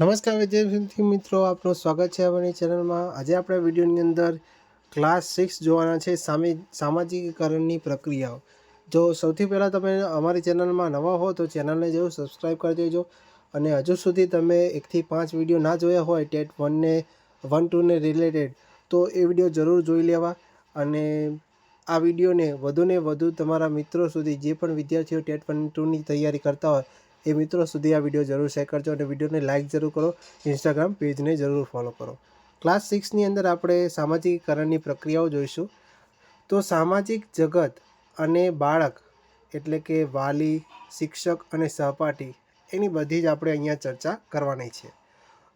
નમસ્કાર વિદ્યાર્થી મિત્રો, આપનું સ્વાગત છે આપણી ચેનલમાં. આજે આપણે વિડીયોની અંદર ક્લાસ સિક્સ જોવાના છે, સામે, સામાજિકીકરણની પ્રક્રિયાઓ. જો સૌથી પહેલાં તમે અમારી ચેનલમાં નવા હો, તો ચેનલને જરૂર સબસ્ક્રાઈબ કરી દેજો અને હજુ સુધી તમે એકથી પાંચ વીડિયો ના જોયા હોય, ટેટ વનને વન ટુને રિલેટેડ, તો એ વીડિયો જરૂર જોઈ લેવા અને આ વિડીયોને વધુને વધુ તમારા મિત્રો સુધી જે પણ વિદ્યાર્થીઓ ટેટ વન ટુની તૈયારી કરતા હોય એ મિત્રો સુધી આ વીડિયો જરૂર શેર કરજો અને વિડીયોને લાઇક જરૂર કરો ઇન્સ્ટાગ્રામ પેજને જરૂર ફોલો કરો. ક્લાસ સિક્સની અંદર આપણે સામાજિકીકરણની પ્રક્રિયાઓ જોઈશું. તો સામાજિક જગત અને બાળક એટલે કે વાલી, શિક્ષક અને સહપાઠી એની બધી જ આપણે અહીંયા ચર્ચા કરવાની છે.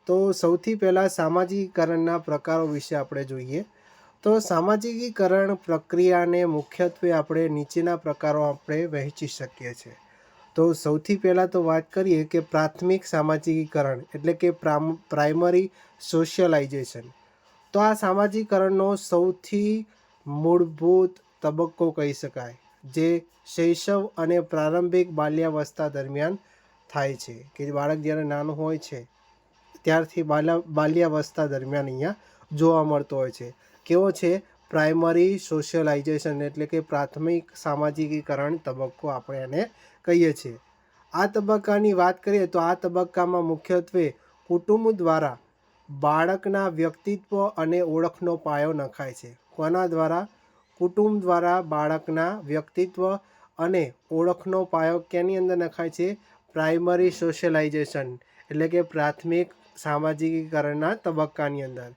તો સૌથી પહેલાં સામાજિકીકરણના પ્રકારો વિશે આપણે જોઈએ. તો સામાજિકીકરણ પ્રક્રિયાને મુખ્યત્વે આપણે નીચેના પ્રકારો આપણે વહેંચી શકીએ છીએ. તો સૌથી પહેલાં તો વાત કરીએ કે પ્રાથમિક સામાજિકીકરણ એટલે કે પ્રામ, પ્રાઇમરી સોશિયલાઇઝેશન. તો આ સામાજિકરણનો સૌથી મૂળભૂત તબક્કો કહી શકાય, જે શૈશવ અને પ્રારંભિક બાલ્યાવસ્થા દરમિયાન થાય છે, કે બાળક જ્યારે નાનું હોય છે, ત્યારથી બાલ્યા, બાલ્યાવસ્થા દરમિયાન અહીંયા જોવા મળતો હોય છે. કેવો છે? પ્રાઇમરી સોશિયલાઇઝેશન એટલે કે પ્રાથમિક સામાજિકીકરણ તબક્કો આપણે એને કહીએ છીએ. આ તબક્કાની વાત કરીએ તો આ તબક્કામાં મુખ્યત્વે કુટુંબ દ્વારા બાળકના વ્યક્તિત્વ અને ઓળખનો પાયો નખાય છે. કોના દ્વારા? કુટુંબ દ્વારા બાળકના વ્યક્તિત્વ અને ઓળખનો પાયો કેની અંદર નખાય છે? પ્રાઇમરી સોશિયલાઇઝેશન, એટલે કે પ્રાથમિક સામાજિકીકરણના તબક્કાની અંદર.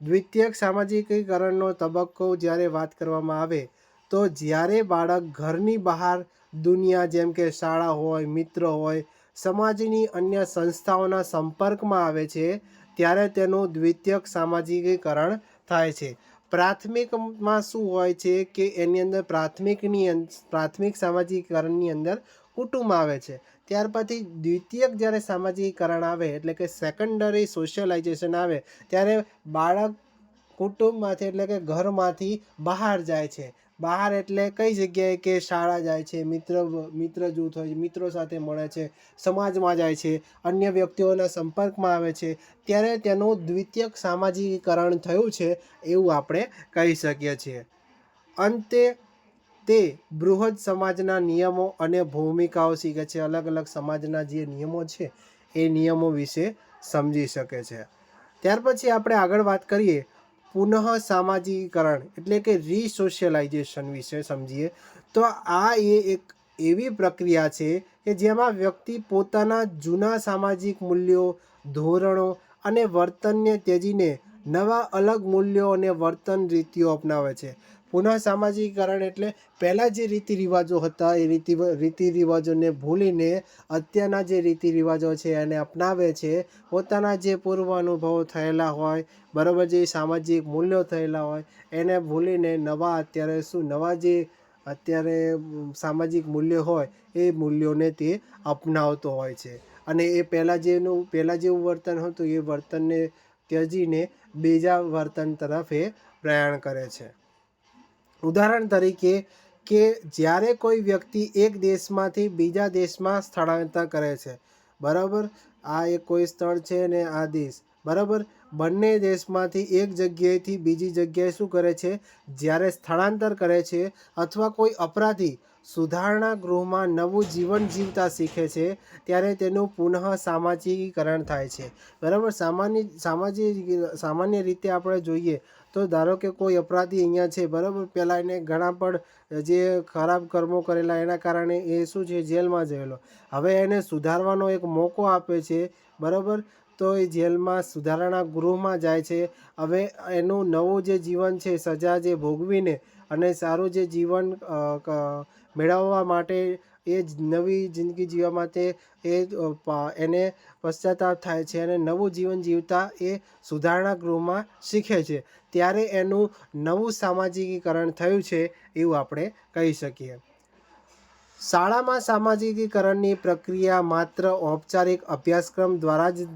દ્વિતીયક સામાજિકીકરણનો તબક્કો જ્યારે વાત કરવામાં આવે તો જ્યારે બાળક ઘરની બહાર દુનિયા જેમ કે શાળા હોય, મિત્ર હોય, સમાજની અન્ય સંસ્થાઓના સંપર્કમાં આવે છે, ત્યારે તેનું દ્વિતીયક સામાજિકીકરણ થાય છે. પ્રાથમિકમાં શું હોય છે કે એની અંદર પ્રાથમિકની પ્રાથમિક સામાજિકીકરણની અંદર કુટુંબ આવે છે. ત્યાર પછી દ્વિતીયક જ્યારે સામાજિકીકરણ આવે, એટલે કે સેકન્ડરી સોશિયલાઇઝેશન આવે, ત્યારે બાળક કુટુંબમાંથી, એટલે કે ઘરમાંથી બહાર જાય છે. બહાર એટલે કઈ જગ્યાએ કે શાળા જાય છે, મિત્ર મિત્ર જૂથ હોય છે, મિત્રો સાથે મળે છે, સમાજમાં જાય છે, અન્ય વ્યક્તિઓના સંપર્કમાં આવે છે, ત્યારે તેનું દ્વિતીયક સામાજિકીકરણ થયું છે એવું આપણે કહી શકીએ છીએ. અંતે, તે બૃહદ સમાજના નિયમો અને ભૂમિકાઓ શીખે છે. અલગ અલગ સમાજના જે નિયમો છે, એ નિયમો વિશે સમજી શકે છે. ત્યાર પછી આપણે આગળ વાત કરીએ પુનઃ સામાજિકરણ એટલે કે રીસોશિયલાઇઝેશન વિશે સમજીએ, તો આ એ એક એવી પ્રક્રિયા છે કે જેમાં વ્યક્તિ પોતાના જૂના સામાજિક મૂલ્યો, ધોરણો અને વર્તનને ત્યજીને નવા અલગ મૂલ્યો અને વર્તન રીતિઓ અપનાવે છે. પુનઃ સામાજિકરણ એટલે પહેલાં જે રીતિ રિવાજો હતા, એ રીતિ રીતિ રિવાજોને ભૂલીને અત્યારના જે રીતિ રિવાજો છે એને અપનાવે છે, પોતાના જે પૂર્વ અનુભવો થયેલા હોય, બરાબર જે સામાજિક મૂલ્યો થયેલા હોય, એને ભૂલીને નવા અત્યારે શું, નવા જે અત્યારે સામાજિક મૂલ્યો હોય, એ મૂલ્યોને તે અપનાવતો હોય છે. અને એ પહેલાં જેનું, પહેલાં જેવું વર્તન હતું, એ વર્તનને ત્યજીને બીજા વર્તન તરફ એ પ્રયાણ કરે છે. ઉદાહરણ તરીકે કે જ્યારે કોઈ વ્યક્તિ એક દેશમાંથી બીજા દેશમાં સ્થળાંતર કરે છે, બરાબર? આ એક કોઈ સ્થળ છે ને આ દેશ, બરાબર? બંને દેશમાંથી એક જગ્યાએથી બીજી જગ્યાએ શું કરે છે? જ્યારે સ્થળાંતર કરે છે અથવા કોઈ અપરાધી સુધારણા ગૃહમાં નવું જીવન જીવતા શીખે છે, ત્યારે તેનું પુનઃ સામાજિકીકરણ થાય છે. બરાબર? સામાન્ય, સામાજિક, સામાન્ય રીતે આપણે જોઈએ તો ધારો કે કોઈ અપરાધી અહીંયા છે, બરાબર? પહેલાં એને ઘણા પણ જે ખરાબ કર્મો કરેલા, એના કારણે એ શું છે, જેલમાં જયેલો હવે એને સુધારવાનો એક મોકો આપે છે, બરાબર? તો એ જેલમાં સુધારણા ગૃહમાં જાય છે. હવે એનું નવું જે જીવન છે, સજા જે ભોગવીને અને સારું જે જીવન મેળવવા માટે એ નવી જિંદગી જીવવા માટે એ એને પશ્ચાતાપ થાય છે અને નવું જીવન જીવતા એ સુધારણા ગૃહમાં શીખે છે. ત્યારે એનું નવું સામાજિકીકરણ થયું છે એવું આપણે કહી શકીએ. શાળામાં સામાજિકીકરણની પ્રક્રિયા માત્ર ઔપચારિક અભ્યાસક્રમ દ્વારા જ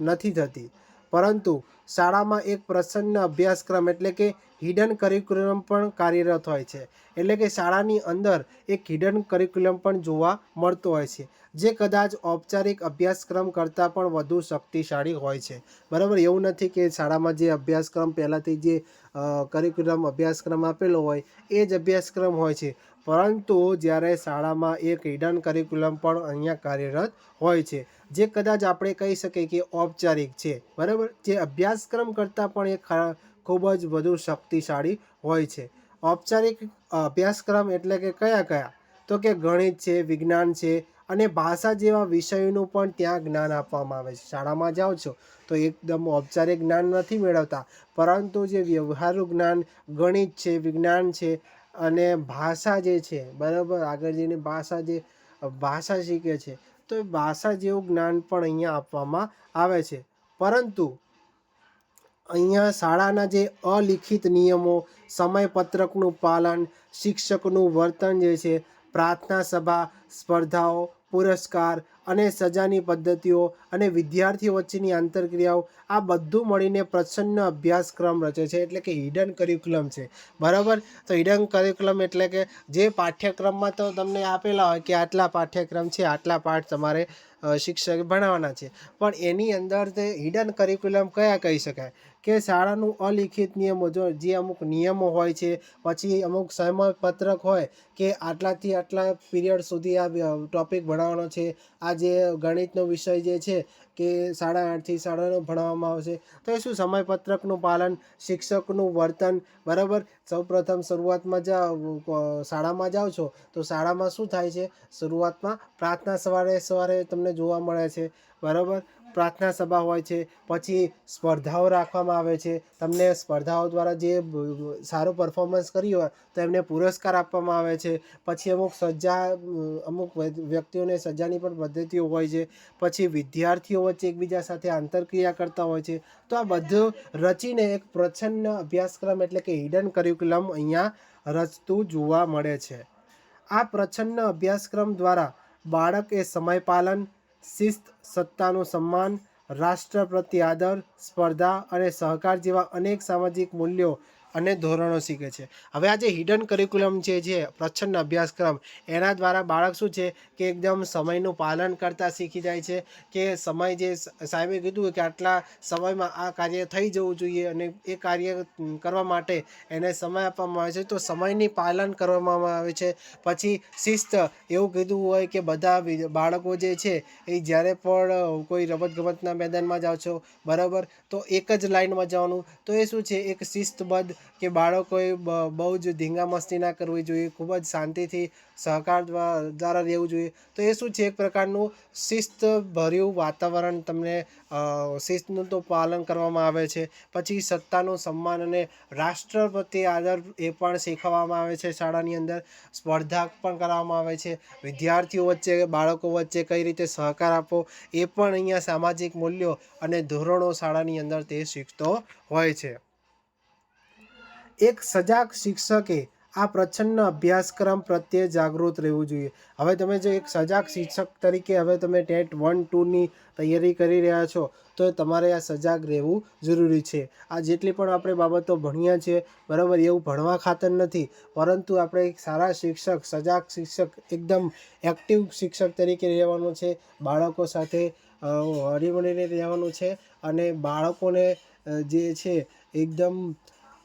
નથી થતી, પરંતુ શાળામાં એક પ્રસન્ન અભ્યાસક્રમ એટલે કે હિડન કરિક્યુલમ પણ કાર્યરત હોય છે. એટલે કે શાળાની અંદર એક હિડન કરિક્યુલમ પણ જોવા મળતો હોય છે. જે કદાચ ઔપચારિક અભ્યાસક્રમ કરતાં પણ વધુ શક્તિશાળી હોય છે. બરાબર? એવું નથી કે શાળામાં જે અભ્યાસક્રમ પહેલાંથી જે કરિક્યુલમ અભ્યાસક્રમ આપેલો હોય, એ જ અભ્યાસક્રમ હોય છે. પરંતુ જ્યારે શાળામાં એક હિડન કરિક્યુલમ પણ અહીંયા કાર્યરત હોય છે, જે કદાચ આપણે કહી શકીએ કે ઔપચારિક છે. બરાબર? જે અભ્યાસક્રમ કરતાં પણ એ ખૂબ જ વધુ શક્તિશાળી હોય છે. ઔપચારિક અભ્યાસક્રમ એટલે કે કયા કયા? તો કે ગણિત છે, વિજ્ઞાન છે અને ભાષા જેવા વિષયોનું પણ ત્યાં જ્ઞાન આપવામાં આવે છે. શાળામાં જાઓ છો તો એકદમ ઔપચારિક જ્ઞાન નથી મેળવતા, પરંતુ જે વ્યવહારુ જ્ઞાન, ગણિત છે, વિજ્ઞાન છે અને ભાષા જે છે, બરાબર? આગળ જઈને ભાષા જે, ભાષા શીખે છે, તો એ ભાષા જેવું જ્ઞાન પણ અહીંયા આપવામાં આવે છે. પરંતુ અહીંયા શાળાના જે અલિખિત નિયમો, સમયપત્રકનું પાલન, શિક્ષકનું વર્તન જે છે, પ્રાર્થના સભા, સ્પર્ધાઓ પુરસ્કાર અને સજાની પદ્ધતિઓ અને વિદ્યાર્થીઓ વચ્ચેની આંતરક્રિયાઓ, આ બધું મળીને પ્રસન્ન અભ્યાસક્રમ રચે છે, એટલે કે હિડન કરિક્યુલમ છે. બરાબર? તો હિડન કરિક્યુલમ એટલે કે જે પાઠ્યક્રમમાં તો તમને આપેલા હોય કે આટલા પાઠ્યક્રમ છે, આટલા પાઠ તમારે શિક્ષકે ભણાવવાના છે. પણ એની અંદર તે હિડન કરિક્યુલમ કયા કહી શકાય? કે શાળાનું અલિખિત નિયમો, જો જે અમુક નિયમો હોય છે, પછી અમુક સમયપત્રક હોય કે આટલાથી આટલા પીરિયડ સુધી આ ટોપિક ભણાવવાનો છે. આ જે ગણિતનો વિષય જે છે કે સાડા આઠથી સાડા ભણાવવામાં આવશે તો એ શું સમયપત્રકનું પાલન, શિક્ષકનું વર્તન, બરાબર? સૌપ્રથમ શરૂઆતમાં જ શાળામાં જાઓ છો, તો શાળામાં શું થાય છે? શરૂઆતમાં પ્રાર્થના સવારે સવારે તમને જોવા મળે છે. બરાબર? પ્રાર્થના સભા હોય છે, પછી સ્પર્ધાઓ રાખવામાં આવે છે. તમને સ્પર્ધાઓ દ્વારા જે સારું પરફોર્મન્સ કર્યું હોય, તો એમને પુરસ્કાર આપવામાં આવે છે. પછી અમુક સજા, અમુક વ્ય- વ્યક્તિઓને સજાની પણ પદ્ધતિઓ હોય છે. પછી વિદ્યાર્થીઓ વચ્ચે એકબીજા સાથે આંતરક્રિયા કરતા હોય છે. તો આ બધું રચીને એક પ્રચ્છન્ન અભ્યાસક્રમ એટલે કે હિડન કરિક્યુલમ અહીંયા રચતું જોવા મળે છે. આ પ્રચ્છન્ન અભ્યાસક્રમ દ્વારા બાળક એ સમયપાલન શિસ્ત સત્તાનું સન્માન રાષ્ટ્ર પ્રત્યે આદર સ્પર્ધા અને સહકાર જેવા અનેક સામાજિક મૂલ્યો અને ધોરણો શીખે છે. હવે આ જે હિડન કરિક્યુલમ છે, જે પ્રચ્છન્ન અભ્યાસક્રમ, એના દ્વારા બાળક શું છે કે એકદમ સમયનું પાલન કરતા શીખી જાય છે કે સમય જે સાહેબે કીધું કે આટલા સમયમાં આ કાર્ય થઈ જવું જોઈએ અને એ કાર્ય કરવા માટે એને સમય આપવામાં આવે છે, તો સમયની પાલન કરવામાં આવે છે. પછી શિસ્ત, એવું કીધું હોય કે બધા બાળકો જે છે એ જ્યારે પણ કોઈ રમતગમતના મેદાનમાં જાઓ છો, બરાબર, તો એક જ લાઇનમાં જવાનું, તો એ શું છે, એક શિસ્તબદ્ધ કે બાળકોએ બહુ જ ધીંગા મસ્તી ના કરવી જોઈએ, ખૂબ જ શાંતિથી સહકાર દ્વા- દ્વારા રહેવું જોઈએ. તો એ શું છે? એક પ્રકારનું શિસ્તભર્યું વાતાવરણ તમને શિસ્તનું તો પાલન કરવામાં આવે છે. પછી સત્તાનું સન્માન અને રાષ્ટ્ર પ્રત્યે આદર એ પણ શીખવવામાં આવે છે શાળાની અંદર. સ્પર્ધા પણ કરવામાં આવે છે. વિદ્યાર્થીઓ વચ્ચે, બાળકો વચ્ચે કઈ રીતે સહકાર આપવો એ પણ અહીંયા સામાજિક મૂલ્યો અને ધોરણો શાળાની અંદર તે શીખતો હોય છે. એક સજાગ શિક્ષકે આ પ્રચ્છન્ન અભ્યાસક્રમ પ્રત્યે જાગૃત રહેવું જોઈએ. હવે તમે જો એક સજાગ શિક્ષક તરીકે હવે તમે ટેટ વન, ટુની તૈયારી કરી રહ્યા છો, તો તમારે આ સજાગ રહેવું જરૂરી છે. આ જેટલી પણ આપણે બાબતો ભણ્યા છે, બરાબર એવું ભણવા ખાતર નથી, પરંતુ આપણે એક સારા શિક્ષક, સજાગ શિક્ષક, એકદમ એક્ટિવ શિક્ષક તરીકે રહેવાનું છે, બાળકો સાથે હળીમળીને રહેવાનું છે, અને બાળકોને જે છે, એકદમ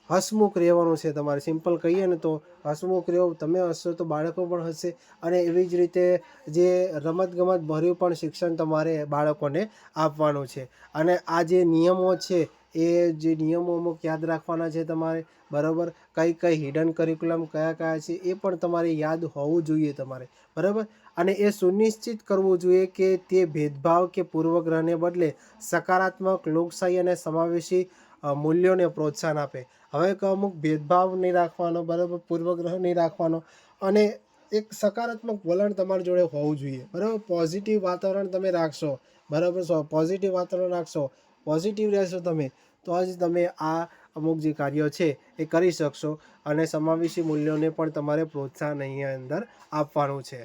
હસમુખ રહેવાનું છે તમારે. સિમ્પલ કહીએ ને તો હસમુખ રહેવું તમે હસશો તો બાળકો પણ હસશે અને એવી જ રીતે જે રમતગમત ભર્યું પણ શિક્ષણ તમારે બાળકોને આપવાનું છે. અને આ જે નિયમો છે, એ જે નિયમો અમુક યાદ રાખવાના છે તમારે. બરાબર? કઈ કઈ હિડન કરિક્યુલમ કયા કયા છે, એ પણ તમારે યાદ હોવું જોઈએ તમારે. બરાબર? અને એ સુનિશ્ચિત કરવું જોઈએ કે તે ભેદભાવ કે પૂર્વગ્રહને બદલે સકારાત્મક લોકશાહી અને સમાવેશી મૂલ્યોને પ્રોત્સાહન આપે. હવે અમુક ભેદભાવ નહીં રાખવાનો, બરાબર, પૂર્વગ્રહ નહીં રાખવાનો અને એક સકારાત્મક વલણ તમારી જોડે હોવું જોઈએ. બરાબર પોઝિટિવ વાતાવરણ તમે રાખશો, બરાબર પોઝિટિવ વાતાવરણ રાખશો પોઝિટિવ રહેશો તમે, તો જ તમે આ અમુક જે કાર્યો છે એ કરી શકશો અને સમાવેશી મૂલ્યોને પણ તમારે પ્રોત્સાહન અહીંયા અંદર આપવાનું છે.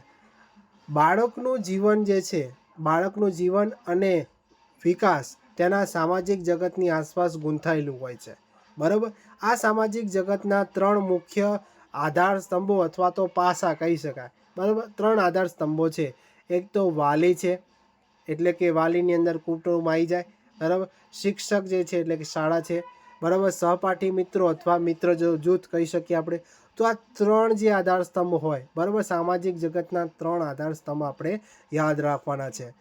બાળકનું જીવન જે છે, બાળકનું જીવન અને વિકાસ તેના સામાજિક જગતની આસપાસ ગૂંથાયેલું હોય છે. બરાબર? આ સામાજિક જગતના ત્રણ મુખ્ય આધાર સ્તંભો અથવા તો પાસા કહી શકાય. બરાબર? ત્રણ આધાર સ્તંભો છે. એક તો વાલી છે, એટલે કે વાલીની અંદર કુટુંબ આવી જાય. બરાબર? શિક્ષક જે છે, એટલે કે શાળા છે. બરાબર? સહપાઠી મિત્રો અથવા મિત્ર જો જૂથ કહી શકીએ આપણે, તો આ ત્રણ જે આધાર સ્તંભ હોય, બરાબર? સામાજિક જગતના ત્રણ આધાર સ્તંભ આપણે યાદ રાખવાના છે.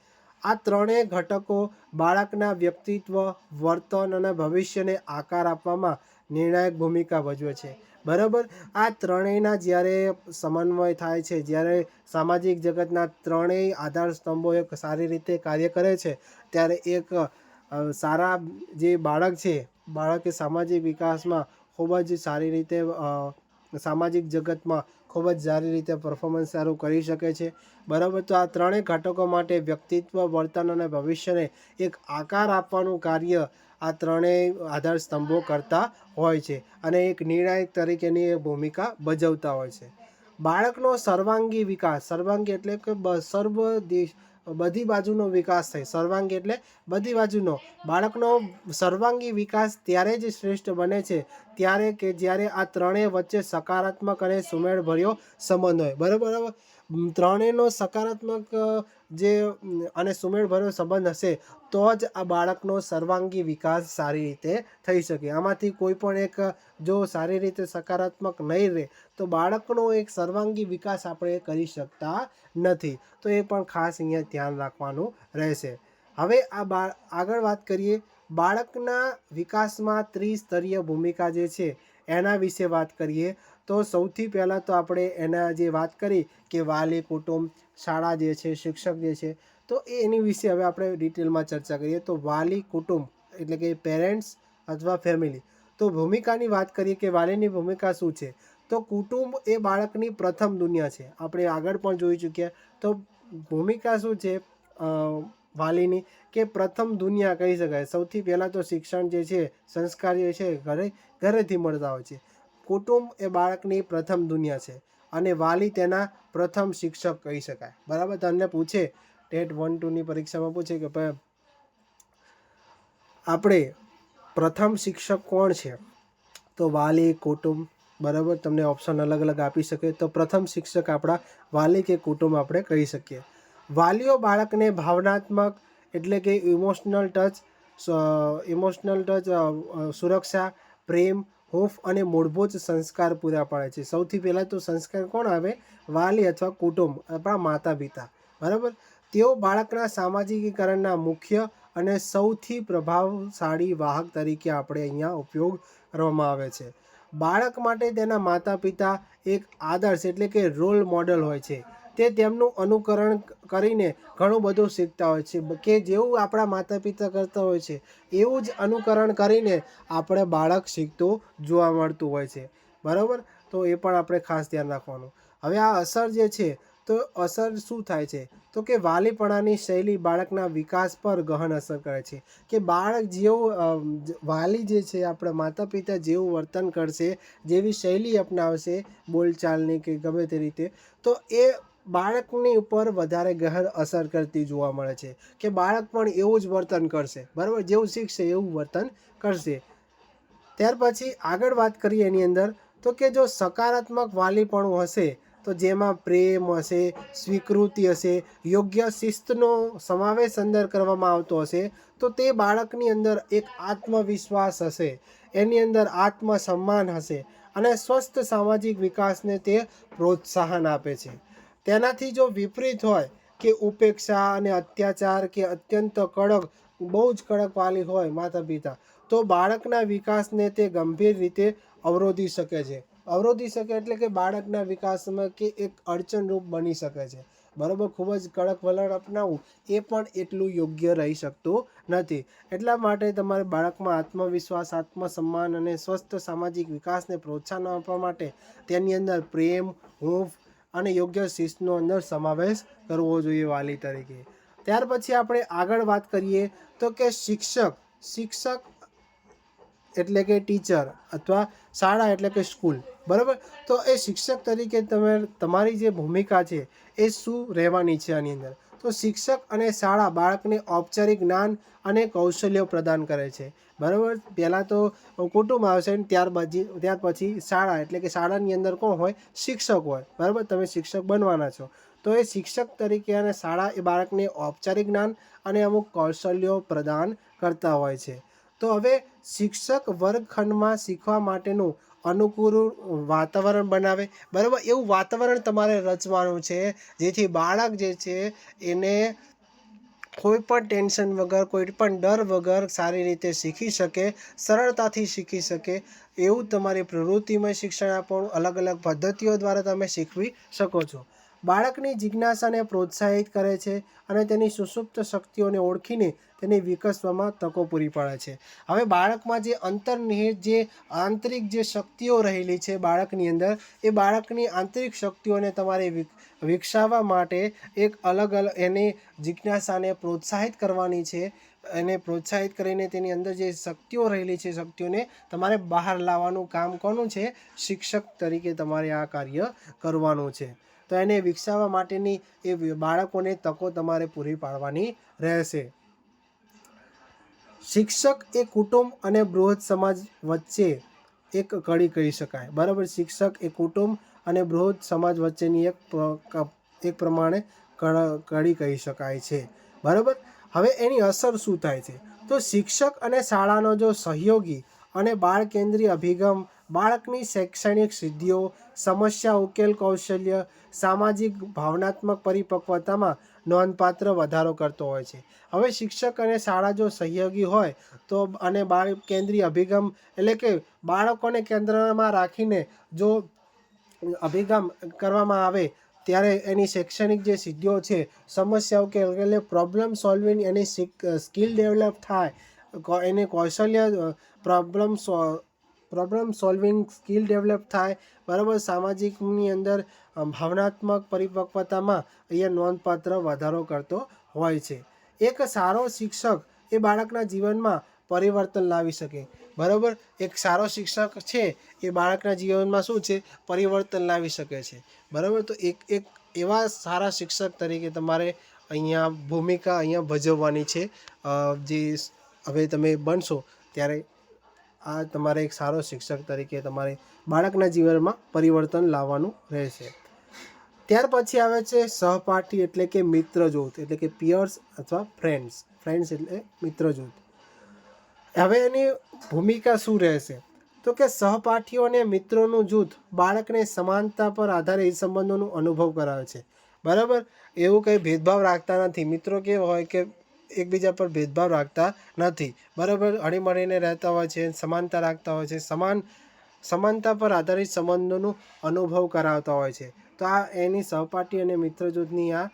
આ ત્રણેય ઘટકો બાળકના વ્યક્તિત્વ, વર્તન અને ભવિષ્યને આકાર આપવામાં નિર્ણાયક ભૂમિકા ભજવે છે. બરાબર? આ ત્રણેયના જ્યારે સમન્વય થાય છે, જ્યારે સામાજિક જગતના ત્રણેય આધાર સ્તંભો એક સારી રીતે કાર્ય કરે છે, ત્યારે એક સારા જે બાળક છે, બાળકે સામાજિક વિકાસમાં ખૂબ જ સારી રીતે સામાજિક જગતમાં ખૂબ જ સારી રીતે પરફોર્મન્સ સારું કરી શકે છે. બરાબર, તો આ ત્રણેય ઘટકો માટે વ્યક્તિત્વ, વર્તન અને ભવિષ્યને એક આકાર આપવાનું કાર્ય આ ત્રણેય આધાર સ્તંભો કરતા હોય છે અને એક નિર્ણાયક તરીકેની ભૂમિકા ભજવતા હોય છે. બાળકનો સર્વાંગી વિકાસ, સર્વાંગી એટલે કે સર્વ દેશ બધી બાજુનો વિકાસ થાય. સર્વાંગી એટલે બધી બાજુનો. બાળકનો સર્વાંગી વિકાસ ત્યારે જ શ્રેષ્ઠ બને છે, ત્યારે કે જ્યારે આ ત્રણેય વચ્ચે સકારાત્મક અને સુમેળભર્યો સંબંધ હોય. બરાબર? ત્રણેયનો સકારાત્મક જે અને સુમેળભર્યો સંબંધ હશે, તો જ આ બાળકનો સર્વાંગી વિકાસ સારી રીતે થઈ શકે. આમાંથી કોઈ પણ એક જો સારી રીતે સકારાત્મક નહીં રહે, તો બાળકનો એક સર્વાંગી વિકાસ આપણે કરી શકતા નથી. તો એ પણ ખાસ અહીંયા ધ્યાન રાખવાનું રહેશે. હવે આ બા, આગળ વાત કરીએ. બાળકના વિકાસમાં ત્રિસ્તરીય ભૂમિકા જે છે, એના વિશે વાત કરીએ. તો સૌથી પહેલાં તો આપણે એના જે વાત કરી કે વાલી કુટુંબ, શાળા જે છે, શિક્ષક જે છે, તો એની વિશે હવે આપણે ડિટેલમાં ચર્ચા કરીએ. તો વાલી કુટુંબ એટલે કે પેરેન્ટ્સ અથવા ફેમિલી. તો ભૂમિકાની વાત કરીએ કે વાલીની ભૂમિકા શું છે? તો કુટુંબ એ બાળકની પ્રથમ દુનિયા છે. આપણે આગળ પણ જોઈ ચૂક્યા. તો ભૂમિકા શું છે? વાલીની કે પ્રથમ દુનિયા કહી શકાય. સૌથી પહેલાં તો શિક્ષણ જે છે, સંસ્કાર જે છે, ઘરે, ઘરેથી મળતા હોય છે. કુટુંબ એ બાળકની પ્રથમ દુનિયા છે અને વાલી તેના પ્રથમ શિક્ષક કહી શકાય. બરાબર? તમને પૂછે, ટેટ વન ટુની પરીક્ષામાં પૂછે કે ભાઈ, આપણે પ્રથમ શિક્ષક કોણ છે? તો વાલી, કુટુંબ, બરાબર? તમને ઓપ્શન અલગ અલગ આપી શકે. તો પ્રથમ શિક્ષક આપણા વાલી કે કુટુંબ આપણે કહી શકીએ. વાલીઓ બાળકને ભાવનાત્મક એટલે કે ઇમોશનલ ટચ ઇમોશનલ ટચ સુરક્ષા, પ્રેમ હૂંફ અને મૂળભૂત સંસ્કાર પૂરા પાડે છે. સૌથી પહેલાં તો સંસ્કાર કોણ આવે? વાલી અથવા કુટુંબ, આપણા માતા પિતા બરાબર? તેઓ બાળકના સામાજિકીકરણના મુખ્ય અને સૌથી પ્રભાવશાળી વાહક તરીકે આપણે અહીંયા ઉપયોગ કરવામાં આવે છે. બાળક માટે તેના માતા પિતા એક આદર્શ એટલે કે રોલ મોડલ હોય છે. તે તેમનું અનુકરણ કરીને ઘણું બધું શીખતા હોય છે. કે જેવું આપણા માતા પિતા કરતા હોય છે, એવું જ અનુકરણ કરીને આપણે બાળક શીખતું જોવા મળતું હોય છે. બરાબર? તો એ પણ આપણે ખાસ ધ્યાન રાખવાનું. હવે આ અસર જે છે, તો અસર શું થાય છે? તો કે વાલીપણાની શૈલી બાળકના વિકાસ પર ગહન અસર કરે છે. કે બાળક જેવું વાલી જે છે, આપણા માતા પિતા જેવું વર્તન કરશે, જેવી શૈલી અપનાવશે બોલચાલની કે ગમે તે રીતે, તો એ બાળકની ઉપર વધારે ગહન અસર કરતી જોવા મળે છે કે બાળક પણ એવું જ વર્તન કરશે. બરાબર? જેવું શીખશે, એવું વર્તન કરશે. ત્યાર પછી આગળ વાત કરીએ એની અંદર. તો કે જો સકારાત્મક વાલીપણું હશે, તો જેમાં પ્રેમ હશે, સ્વીકૃતિ હશે, યોગ્ય શિસ્તનો સમાવેશ અંદર કરવામાં આવતો હશે, તો તે બાળકની અંદર એક આત્મવિશ્વાસ હશે. એની અંદર આત્મસન્માન હશે અને સ્વસ્થ સામાજિક વિકાસને તે પ્રોત્સાહન આપે છે. તેનાથી જો વિપરીત હોય કે ઉપેક્ષા અને અત્યાચાર કે અત્યંત કડક, બહુ જ કડક વાલી હોય માતા પિતા તો બાળકના વિકાસને તે ગંભીર રીતે અવરોધી શકે છે. અવરોધી શકે એટલે કે બાળકના વિકાસમાં કે એક અડચણરૂપ બની શકે છે. બરાબર? ખૂબ જ કડક વલણ અપનાવવું એ પણ એટલું યોગ્ય રહી શકતું નથી. એટલા માટે તમારે બાળકમાં આત્મવિશ્વાસ, આત્મસન્માન અને સ્વસ્થ સામાજિક વિકાસને પ્રોત્સાહન આપવા માટે તેની અંદર પ્રેમ, હૂંફ અને યોગ્ય શિસ્તનો અંદર સમાવેશ કરવો જોઈએ વાલી તરીકે. ત્યાર પછી આપણે આગળ વાત કરીએ તો કે શિક્ષક શિક્ષક એટલે કે ટીચર અથવા શાળા એટલે કે સ્કૂલ, બરાબર? તો એ શિક્ષક તરીકે તમે તમારી જે ભૂમિકા છે એ શું રહેવાની છે આની અંદર? તો શિક્ષક અને શાળા બાળકને ઔપચારિક જ્ઞાન અને કૌશલ્યો પ્રદાન કરે છે. બરાબર? પહેલાં તો કુટુંબ આવશે ને ત્યાર પછી ત્યાર પછી શાળા, એટલે કે શાળાની અંદર કોણ હોય? શિક્ષક હોય. બરાબર? તમે શિક્ષક બનવાના છો. તો એ શિક્ષક તરીકે અને શાળા એ બાળકને ઔપચારિક જ્ઞાન અને અમુક કૌશલ્યો પ્રદાન કરતા હોય છે. તો હવે શિક્ષક વર્ગખંડમાં શીખવા માટેનું અનુકૂળ વાતાવરણ બનાવે. બરાબર? એવું વાતાવરણ તમારે રચવાનું છે, જેથી બાળક જે છે, એને કોઈ પણ ટેન્શન વગર, કોઈ પણ ડર વગર સારી રીતે શીખી શકે, સરળતાથી શીખી શકે, એવું તમારી પ્રવૃત્તિમય શિક્ષણ આપવાનું અલગ અલગ પદ્ધતિઓ દ્વારા તમે શીખવી શકો છો. બાળકની જિજ્ઞાસાને પ્રોત્સાહિત કરે છે અને તેની સુસુપ્ત શક્તિઓને ઓળખીને તેને વિકસવામાં તકો પૂરી પાડે છે. હવે બાળકમાં જે અંતર્નિહિત, જે આંતરિક જે શક્તિઓ રહેલી છે બાળકની અંદર, એ બાળકની આંતરિક શક્તિઓને તમારે વિકસાવવા માટે એક અલગ અલગ એની જિજ્ઞાસાને પ્રોત્સાહિત કરવાની છે. એને પ્રોત્સાહિત કરીને તેની અંદર જે શક્તિઓ રહેલી છે, શક્તિઓને તમારે બહાર લાવવાનું કામ કોનું છે? શિક્ષક તરીકે તમારે આ કાર્ય કરવાનું છે. તો એને વિકસાવવા માટેની એ બાળકોને તકો તમારે પૂરી પાડવાની રહેશે. શિક્ષક એ કુટુંબ અને બૃહદ સમાજ વચ્ચે એક કડી કહી શકાય. બરાબર? શિક્ષક એ કુટુંબ અને બૃહદ સમાજ વચ્ચેની એક એક પ્રમાણે કડી કહી શકાય છે. બરાબર? હવે એની અસર શું થાય છે? તો શિક્ષક અને શાળાનો જો સહયોગી અને બાળ કેન્દ્રીય અભિગમ બાળકની શૈક્ષણિક સિદ્ધિઓ, સમસ્યા, ઉકેલ કૌશલ્ય, સામાજિક ભાવનાત્મક પરિપક્વતામાં નોંધપાત્ર વધારો કરતો હોય છે. હવે શિક્ષક અને શાળા જો સહયોગી હોય તો અને બાળ કેન્દ્રીય અભિગમ એટલે કે બાળકોને કેન્દ્રમાં રાખીને જો અભિગમ કરવામાં આવે ત્યારે એની શૈક્ષણિક જે સિદ્ધિઓ છે સમસ્યાઓ કે એટલે પ્રોબ્લેમ સોલ્વિંગ એની સ્કિલ ડેવલપ થાય એને કૌશલ્ય problem problem solving skill develop થાય, બરાબર? સામાજિકની અંદર ભાવનાત્મક પરિપક્વતામાં અહીંયા નોંધપાત્ર વધારો કરતો હોય છે. એક સારો શિક્ષક એ બાળકના જીવનમાં પરિવર્તન લાવી શકે, બરાબર? એક સારો શિક્ષક છે એ બાળકના જીવનમાં શું છે? પરિવર્તન લાવી શકે છે, બરાબર? તો એક એક એવા સારા શિક્ષક તરીકે તમારે અહીંયા ભૂમિકા અહીંયા ભજવવાની છે. જે હવે તમે બનશો ત્યારે આ તમારે એક સારો શિક્ષક તરીકે તમારે બાળકના જીવનમાં પરિવર્તન લાવવાનું રહેશે. ત્યાર પછી આવે છે સહપાઠી એટલે કે મિત્ર જૂથ એટલે કે પિયર્સ અથવા ફ્રેન્ડ્સ ફ્રેન્ડ્સ એટલે મિત્ર જૂથ હવે એની ભૂમિકા શું રહેશે? તો કે સહપાઠીઓ અને મિત્રોનું જૂથ બાળકને સમાનતા પર આધારે એ સંબંધોનો અનુભવ કરાવે છે. બરાબર? એવું કંઈ ભેદભાવ રાખતા નથી. મિત્રો કેવો હોય કે એકબીજા પર ભેદભાવ રાખતા નથી. બરાબર? હળીમળીને રહેતા હોય છે, સમાનતા રાખતા હોય છે, સમાન, સમાનતા પર આધારિત સંબંધોનું અનુભવ કરાવતા હોય છે. તો આ એની સહપાઠી અને મિત્ર જૂથની આ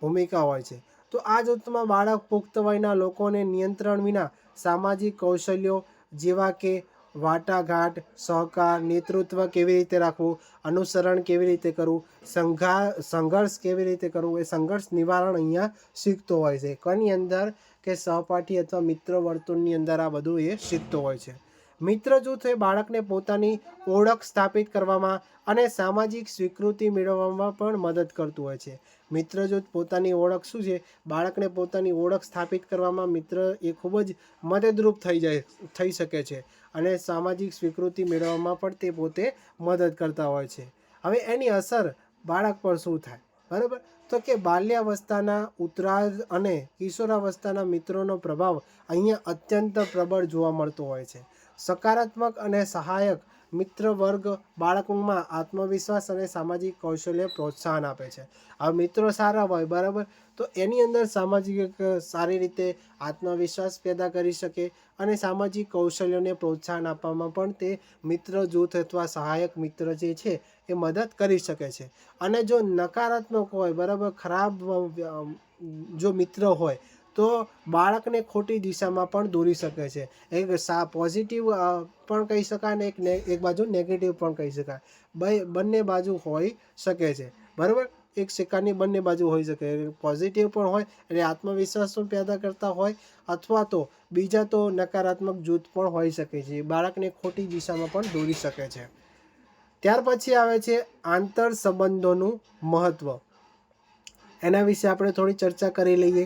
ભૂમિકા હોય છે. તો આ જૂથમાં બાળક પુખ્ત વયના લોકોને નિયંત્રણ વિના સામાજિક કૌશલ્યો જેવા કે વાટાઘાટ, સહકાર, નેતૃત્વ કેવી રીતે રાખવું, અનુસરણ કેવી રીતે કરવું, સંઘા, સંઘર્ષ કેવી રીતે કરવું, એ સંઘર્ષ નિવારણ અહીંયા શીખતો હોય છે. કોની અંદર કે સહપાઠી અથવા મિત્ર વર્તુળની અંદર આ બધું એ શીખતો હોય છે. મિત્ર જૂથ એ બાળકને પોતાની ઓળખ સ્થાપિત કરવામાં અને સામાજિક સ્વીકૃતિ મેળવવામાં પણ મદદ કરતું હોય છે. મિત્ર જૂથ પોતાની ઓળખ શું છે? બાળકને પોતાની ઓળખ સ્થાપિત કરવામાં મિત્ર એ ખૂબ જ મદદરૂપ થઈ જાય, થઈ શકે છે અને સામાજિક સ્વીકૃતિ મેળવવામાં પણ તે પોતે મદદ કરતા હોય છે. હવે એની અસર બાળક પર શું થાય? બરાબર? તો કે બાલ્યાવસ્થાના ઉત્તરાર્ધ અને કિશોરાવસ્થાના મિત્રોનો પ્રભાવ અહીંયા અત્યંત પ્રબળ જોવા મળતો હોય છે. સકારાત્મક અને સહાયક મિત્ર વર્ગ બાળકોમાં આત્મવિશ્વાસ અને સામાજિક કૌશલ્ય પ્રોત્સાહન આપે છે. આ મિત્રો સારા હોય, બરાબર? તો એની અંદર સામાજિક સારી રીતે આત્મવિશ્વાસ પેદા કરી શકે અને સામાજિક કૌશલ્યોને પ્રોત્સાહન આપવામાં પણ તે મિત્ર જૂથ અથવા સહાયક મિત્ર જે છે, એ મદદ કરી શકે છે. અને જો નકારાત્મક હોય, બરાબર? ખરાબ જો મિત્ર હોય તો બાળકને ખોટી દિશામાં પણ દોરી શકે છે. એક સા પોઝિટિવ પણ કહી શકાય અને એક એક બાજુ નેગેટિવ પણ કહી શકાય. બંને બાજુ હોઈ શકે છે. બરાબર? એક સિક્કાની બંને બાજુ હોઈ શકે. પોઝિટિવ પણ હોય એટલે આત્મવિશ્વાસ પણ પેદા કરતા હોય અથવા તો બીજા તો નકારાત્મક જૂથ પણ હોઈ શકે છે. બાળકને ખોટી દિશામાં પણ દોરી શકે છે. ત્યાર પછી આવે છે આંતર સંબંધોનું મહત્ત્વ એના વિશે આપણે થોડી ચર્ચા કરી લઈએ.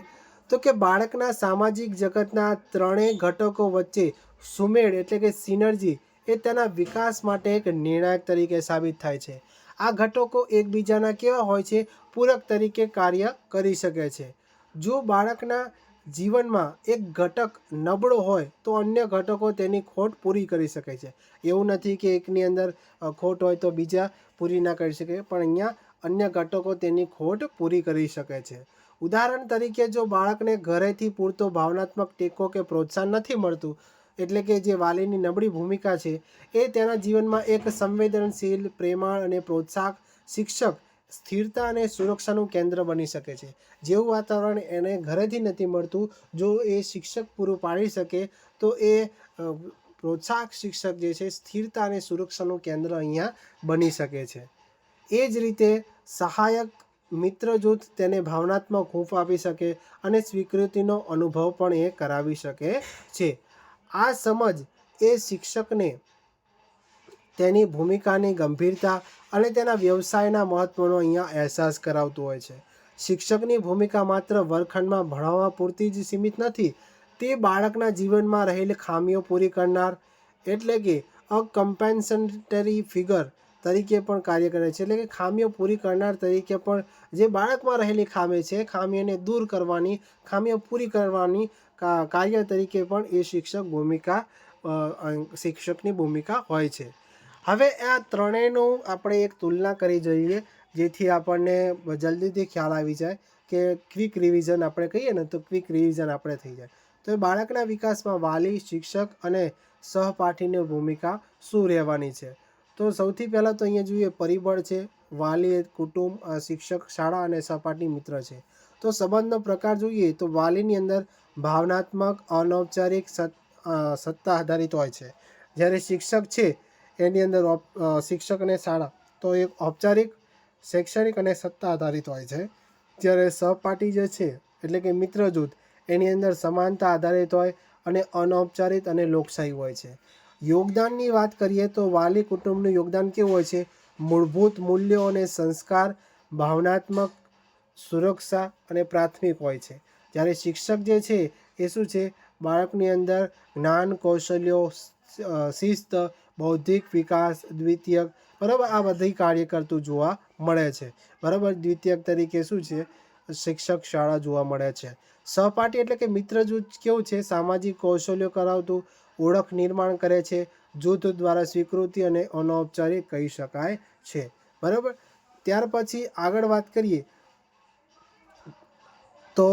તો કે બાળકના સામાજિક જગતના ત્રણેય ઘટકો વચ્ચે સુમેળ એટલે કે સિનર્જી એ તેના વિકાસ માટે એક નિર્ણાયક તરીકે સાબિત થાય છે. આ ઘટકો એકબીજાના કેવા હોય છે પૂરક તરીકે કાર્ય કરી શકે છે. જો બાળકના જીવનમાં એક ઘટક નબળો હોય તો અન્ય ઘટકો તેની ખોટ પૂરી કરી શકે છે. એવું નથી કે એકની અંદર ખોટ હોય તો બીજા પૂરી ના કરી શકે, પણ અહીંયા અન્ય ઘટકો તેની ખોટ પૂરી કરી શકે છે. ઉદાહરણ તરીકે જો બાળકને ઘરેથી પૂરતો ભાવનાત્મક ટેકો કે પ્રોત્સાહન નથી મળતું, એટલે કે જે વાલીની નબળી ભૂમિકા છે, એ તેના જીવનમાં એક સંવેદનશીલ, પ્રેમાળ અને પ્રોત્સાહક શિક્ષક સ્થિરતા અને સુરક્ષાનું કેન્દ્ર બની શકે છે. જેવું વાતાવરણ એને ઘરેથી નથી મળતું, જો એ શિક્ષક પૂરું પાડી શકે, તો એ પ્રોત્સાહક શિક્ષક જે છે, સ્થિરતા અને સુરક્ષાનું કેન્દ્ર અહીંયા બની શકે છે. એ જ રીતે સહાયક મિત્ર જૂથ તેને ભાવનાત્મક હૂંફ આપી શકે અને સ્વીકૃતિનો અનુભવ પણ એ કરાવી શકે છે. આ સમજ એ શિક્ષકને તેની ભૂમિકાની ગંભીરતા અને તેના વ્યવસાયના મહત્વનો અહીંયા અહેસાસ કરાવતું હોય છે. શિક્ષકની ભૂમિકા માત્ર વર્ગખંડમાં ભણાવવા પૂરતી જ સીમિત નથી, તે બાળકના જીવનમાં રહેલી ખામીઓ પૂરી કરનાર, એટલે કે અ કમ્પેન્સેટરી ફિગર તરીકે પણ કાર્ય કરે છે. એટલે કે ખામીઓ પૂરી કરનાર તરીકે પણ જે બાળકમાં રહેલી ખામી છે, ખામીઓને દૂર કરવાની, ખામીઓ પૂરી કરવાની કાર્ય તરીકે પણ એ શિક્ષક ભૂમિકા શિક્ષકની ભૂમિકા હોય છે. હવે આ ત્રણેયનું આપણે એક તુલના કરી જોઈએ, જેથી આપણને જલ્દીથી ખ્યાલ આવી જાય કે ક્વિક રિવિઝન આપણે કહીએ ને તો ક્વિક રિવિઝન આપણે થઈ જાય. તો એ બાળકના વિકાસમાં વાલી, શિક્ષક અને સહપાઠીની ભૂમિકા શું રહેવાની છે? તો સૌથી પહેલાં તો અહીંયા જોઈએ, પરિબળ છે, વાલી કુટુંબ શિક્ષક, શાળા અને સહપાઠી મિત્ર છે. તો સંબંધનો પ્રકાર જોઈએ તો વાલીની અંદર ભાવનાત્મક, અનૌપચારિક સત સત્તા આધારિત હોય છે. જ્યારે શિક્ષક છે, એની અંદર શિક્ષક અને શાળા, તો એક ઔપચારિક, શૈક્ષણિક અને સત્તા આધારિત હોય છે. જ્યારે સહપાઠી જે છે, એટલે કે મિત્ર જૂથ એની અંદર સમાનતા આધારિત હોય અને અનૌપચારિક અને લોકશાહી હોય છે. યોગદાનની વાત કરીએ તો વાલી કુટુંબનું યોગદાન કેવું હોય છે? મૂળભૂત મૂલ્યો અને સંસ્કાર, ભાવનાત્મક સુરક્ષા અને પ્રાથમિક હોય છે. જ્યારે શિક્ષક જે છે, એ શું છે? બાળકની અંદર જ્ઞાન, કૌશલ્યો શિસ્ત, બૌદ્ધિક વિકાસ, દ્વિતીયક, બરાબર આ બધી કાર્ય કરતું જોવા મળે છે. બરાબર દ્વિતીયક તરીકે શું છે? શિક્ષક શાળા જોવા મળે છે. સહપાઠી એટલે કે મિત્ર જૂથ કેવું છે? સામાજિક કૌશલ્યો કરાવતું, ઓળખ નિર્માણ કરે છે, જૂથ દ્વારા સ્વીકૃતિ અને અનૌપચારિક કહી શકાય છે. બરાબર? ત્યાર પછી આગળ વાત કરીએ તો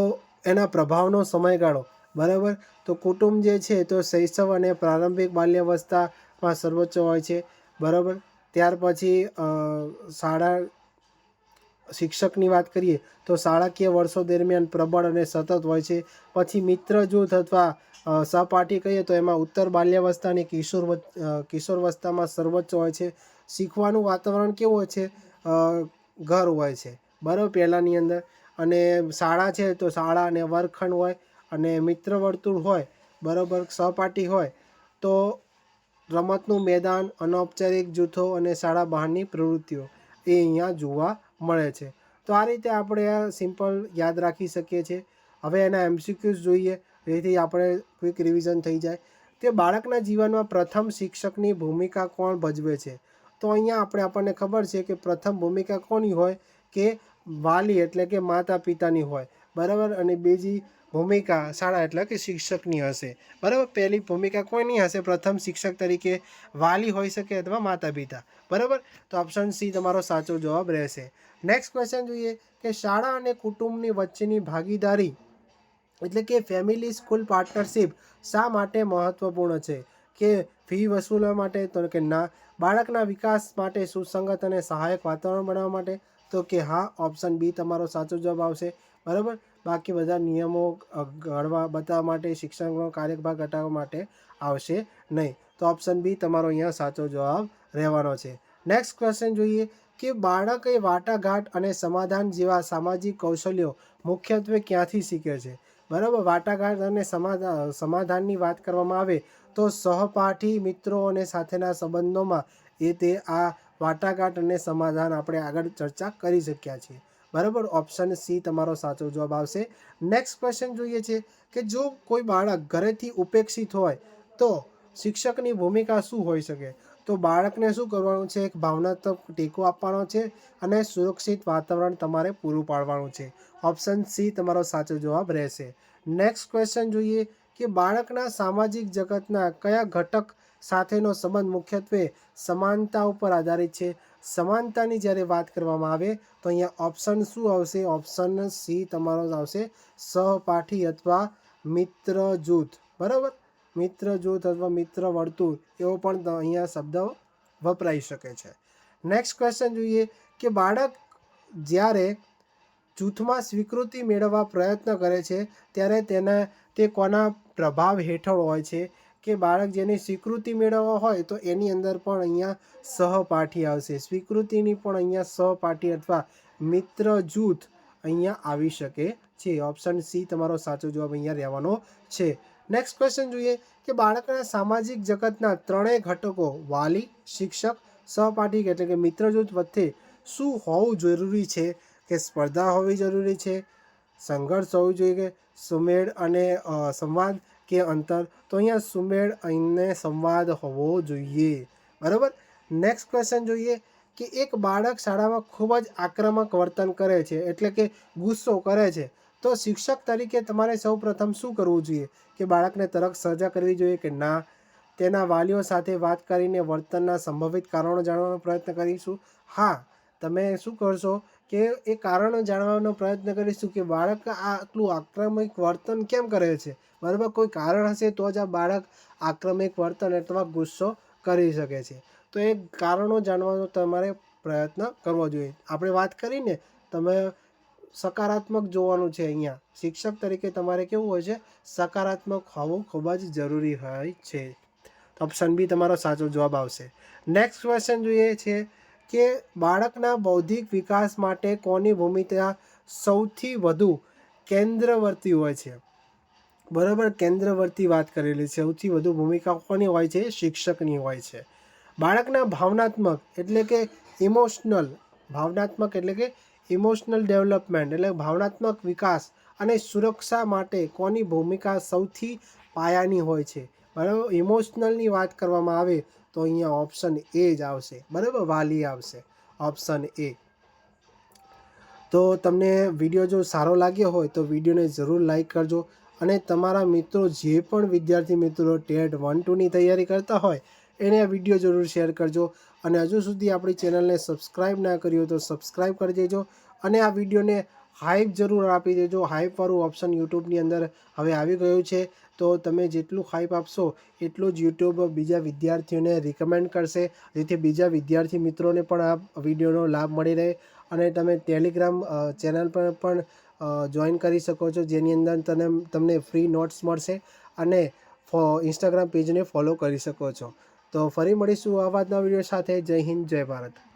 એના પ્રભાવનો સમયગાળો. બરાબર? તો કુટુંબ જે છે તો શૈશવ અને પ્રારંભિક બાલ્યાવસ્થામાં સર્વોચ્ચ હોય છે. બરાબર? ત્યાર પછી શાળા શિક્ષકની વાત કરીએ તો શાળાકીય વર્ષો દરમિયાન પ્રબળ અને સતત હોય છે. પછી મિત્ર જૂથ અથવા સહપાઠી કહીએ તો એમાં ઉત્તર બાલ્યાવસ્થા અને કિશોર કિશોરવસ્થામાં સર્વોચ્ચ હોય છે. શીખવાનું વાતાવરણ કેવું હોય છે? ઘર હોય છે. બરાબર, પહેલાંની અંદર. અને શાળા છે તો શાળા અને વર્ગખંડ હોય અને મિત્ર વર્તુળ હોય, બરાબર, સહપાઠી હોય, તો રમતનું મેદાન, અનૌપચારિક જૂથો અને શાળા બહારની પ્રવૃત્તિઓ. એ અહીંયા જોવા મળે છે. તો આ રીતે આપણે આ સિમ્પલ યાદ રાખી શકીએ છીએ. હવે એના એમસીક્યુઝ જોઈએ, જેથી આપણે ક્વિક રિવિઝન થઈ જાય. તે બાળકના જીવનમાં પ્રથમ શિક્ષકની ભૂમિકા કોણ ભજવે છે? તો અહીંયા આપણે આપણને ખબર છે કે પ્રથમ ભૂમિકા કોની હોય? કે વાલી એટલે કે માતા પિતાની હોય. બરાબર? અને બીજી ભૂમિકા શાળા એટલે કે શિક્ષકની હશે. બરાબર? પહેલી ભૂમિકા કોઈની હશે? પ્રથમ શિક્ષક તરીકે વાલી હોઈ શકે અથવા માતા પિતા બરાબર? તો ઓપ્શન સી તમારો સાચો જવાબ રહેશે. નેક્સ્ટ ક્વેશ્ચન જોઈએ કે શાળા અને કુટુંબની વચ્ચેની ભાગીદારી એટલે કે ફેમિલી સ્કૂલ પાર્ટનરશિપ શા માટે મહત્વપૂર્ણ છે? કે ફી વસૂલવા માટે? તો કે ના? બાળકના વિકાસ માટે સુસંગત અને સહાયક વાતાવરણ બનાવવા માટે? તો કે હા ઓપ્શન બી તમારો સાચો જવાબ આવશે. બરાબર? બાકી બધા નિયમો ઘડવા બતાવવા માટે, શિક્ષણનો કાર્યભાર ઘટાડવા માટે આવશે નહીં. તો ઓપ્શન બી તમારો અહીંયા સાચો જવાબ રહેવાનો છે. નેક્સ્ટ ક્વેશ્ચન જોઈએ કે બાળક એ વાટાઘાટ અને સમાધાન જેવા સામાજિક કૌશલ્યો મુખ્યત્વે ક્યાંથી શીખે છે? બરાબર, વાટાઘાટ અને સમાધાન સમાધાનની વાત કરવામાં આવે તો સહપાઠી મિત્રો અને સાથેના સંબંધોમાં એ તે આ વાટાઘાટ અને સમાધાન આપણે આગળ ચર્ચા કરી શક્યા છીએ. બરાબર, ઓપ્શન સી તમારો સાચો જવાબ આવશે. નેક્સ્ટ ક્વેશ્ચન જોઈએ છે કે જો કોઈ બાળક ઘરેથી ઉપેક્ષિત હોય તો શિક્ષકની ભૂમિકા શું હોઈ શકે? તો બાળકને શું કરવાનું છે? એક ભાવનાત્મક ટેકો આપવાનો છે અને સુરક્ષિત વાતાવરણ તમારે પૂરું પાડવાનું છે. ઓપ્શન સી તમારો સાચો જવાબ રહેશે. નેક્સ્ટ ક્વેશ્ચન જોઈએ કે બાળકના સામાજિક જગતના કયા ઘટક સાથેનો સંબંધ મુખ્યત્વે સમાનતા ઉપર આધારિત છે? સમાનતાની જ્યારે વાત કરવામાં આવે તો અહીંયા ઓપ્શન શું આવશે? ઓપ્શન સી તમારો આવશે સહપાઠી અથવા મિત્ર જૂથ બરાબર? મિત્ર જૂથ અથવા મિત્ર વર્તુળ એવો પણ અહીંયા શબ્દ વપરાઈ શકે છે. નેક્સ્ટ ક્વેશ્ચન જોઈએ કે બાળક જ્યારે જૂથમાં સ્વીકૃતિ મેળવવા પ્રયત્ન કરે છે, ત્યારે તેના તે કોના પ્રભાવ હેઠળ હોય છે? કે બાળક જેની સ્વીકૃતિ મેળવવા હોય તો એની અંદર પણ અહીંયા સહપાઠી આવશે. સ્વીકૃતિની પણ અહીંયા સહપાઠી અથવા મિત્ર જૂથ અહીંયા આવી શકે છે. ઓપ્શન સી તમારો સાચો જવાબ અહીંયા રહેવાનો છે. નેક્સ્ટ ક્વેશ્ચન જોઈએ કે બાળકના સામાજિક જગતના ત્રણેય ઘટકો, વાલી, શિક્ષક સહપાઠી એટલે કે મિત્ર જૂથ વચ્ચે શું હોવું જરૂરી છે? કે સ્પર્ધા હોવી જરૂરી છે? સંઘર્ષ હોવું જોઈએ કે સુમેળ અને સંવાદ કે અંતર? તો અહીંયા સુમેળ અને સંવાદ હોવો જોઈએ. બરાબર? નેક્સ્ટ ક્વેશ્ચન જોઈએ કે એક બાળક શાળામાં ખૂબ જ આક્રમક વર્તન કરે છે, એટલે કે ગુસ્સો કરે છે. તો શિક્ષક તરીકે તમારે સૌ પ્રથમ શું કરવું જોઈએ? કે બાળકને તરત સજા કરવી જોઈએ કે ના? તેના વાલીઓ સાથે વાત કરીને વર્તનના સંભવિત કારણો જાણવાનો પ્રયત્ન કરીશું. હા, તમે શું કરશો કે એ કારણો જાણવાનો પ્રયત્ન કરીશું કે બાળક આટલું આક્રમક વર્તન કેમ કરે છે? બરાબર, કોઈ કારણ હશે તો જ આ બાળક આક્રમક વર્તન અથવા ગુસ્સો કરી શકે છે. તો એ કારણો જાણવાનો તમારે પ્રયત્ન કરવો જોઈએ. આપણે વાત કરીને તમે સકારાત્મક જોવાનું છે અહીંયા. શિક્ષક તરીકે તમારે કેવું હોય છે? સકારાત્મક હોવું ખૂબ જ જરૂરી હોય છે. ઓપ્શન બી તમારો સાચો જવાબ આવશે. નેક્સ્ટ ક્વેશ્ચન જોઈએ છે કે બાળકના બૌદ્ધિક વિકાસ માટે કોની ભૂમિકા સૌથી વધુ કેન્દ્રવર્તી હોય છે? બરાબર, કેન્દ્રવર્તી વાત કરેલી છે. સૌથી વધુ ભૂમિકા કોની હોય છે? શિક્ષકની હોય છે. બાળકના ભાવનાત્મક એટલે કે ઇમોશનલ. ભાવનાત્મક એટલે કે ઇમોશનલ ડેવલપમેન્ટ એટલે ભાવનાત્મક વિકાસ અને સુરક્ષા માટે કોની ભૂમિકા સૌથી પાયાની હોય છે? બરાબર? ઇમોશનલની વાત કરવામાં આવે તો અહીંયા ઓપ્શન એ જ આવશે. બરાબર? વાલી આવશે. ઓપ્શન એ તો તમને વીડિયો જો સારો લાગ્યો હોય તો વિડીયોને જરૂર લાઈક કરજો અને તમારા મિત્રો જે પણ વિદ્યાર્થી મિત્રો ટેટ વન ટુની તૈયારી કરતા હોય એને આ વીડિયો જરૂર શેર કરજો. અને હજુ સુધી આપણી ચેનલને સબસ્ક્રાઈબ ના કરી હોય તો સબસ્ક્રાઈબ કરી દેજો અને આ વિડીયોને હાઈપ જરૂર આપી દેજો. હાઈપવાળું ઓપ્શન યુટ્યુબની અંદર હવે આવી ગયું છે. તો તમે જેટલું હાઈપ આપશો એટલું જ યુટ્યુબ બીજા વિદ્યાર્થીઓને રિકમેન્ડ કરશે. જેથી બીજા વિદ્યાર્થી મિત્રોને પણ આ વિડીયોનો લાભ મળી રહે અને તમે ટેલિગ્રામ ચેનલ પર પણ જોઈન કરી શકો છો. જેની અંદર તને, તમને ફ્રી નોટ્સ મળશે અને ઇન્સ્ટાગ્રામ પેજને ફોલો કરી શકો છો. તો ફરી મળીશું આવા જ વીડિયો સાથે. જય હિન્દ જય ભારત.